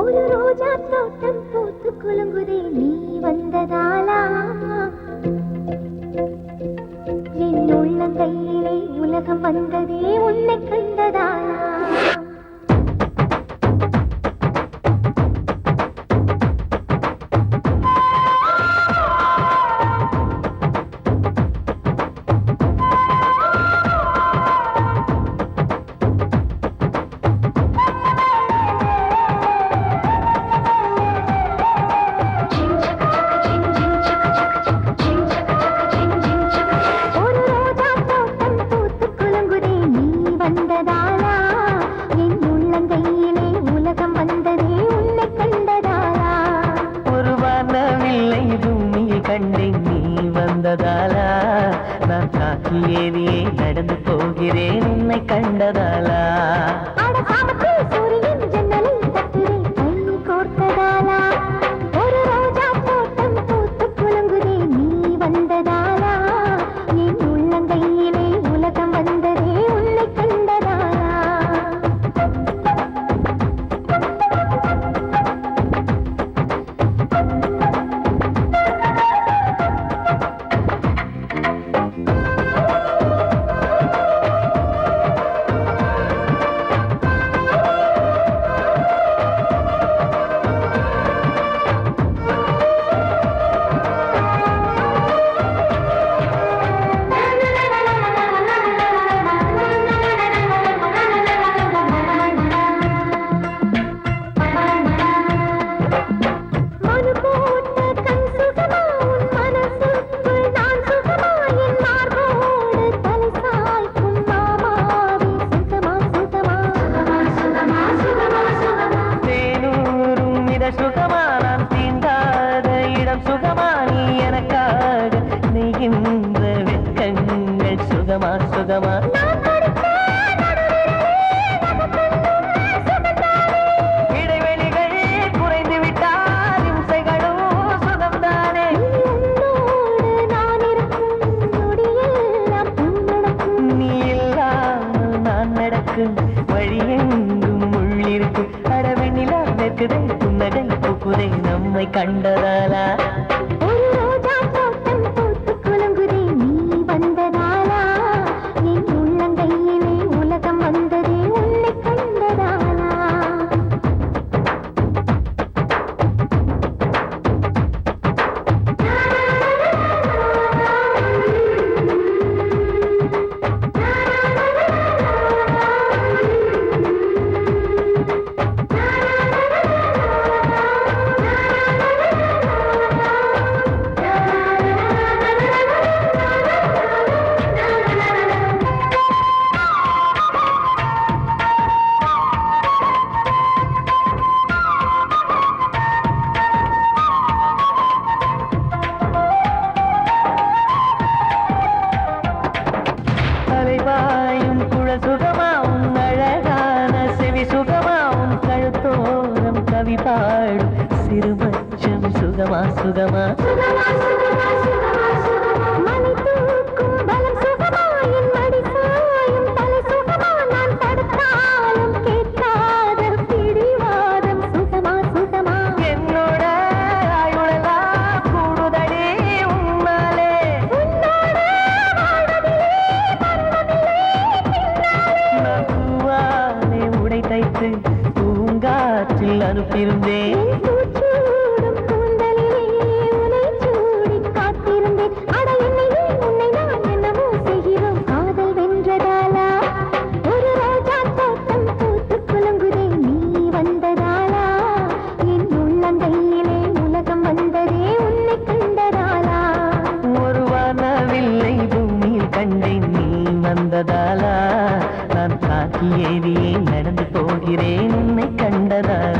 ஒரு ரோஜா தோட்டம் பூத்து குலுங்குதே நீ வந்ததாலா என் உள்ளங்கையிலே உலகம் வந்ததே உன்னை கண்டதாலா நடந்து போகிறேன். உன்னை கண்டதாலா? உலக சுகமா நான் தீண்டாத இடம் சுகமா நீ எனக்காக நெய்கின்ற வெட்கங்கள் சுகமா சுகமா. பூக்குதே புன்னகை பூக்குதே நம்மை கண்டதாலா? குழவாயும் குழ சுகமாவும் அழகான செவி சுகமாவும் கழுத்தோரம் கவி பாடும் சிறுபட்சம் சுகமா சுகமா. அனுப்பியிருந்தேன். வந்ததாலா? நான் தாக்கி ஏறியே நடந்து போகிறேன் உன்னை கண்டதால்?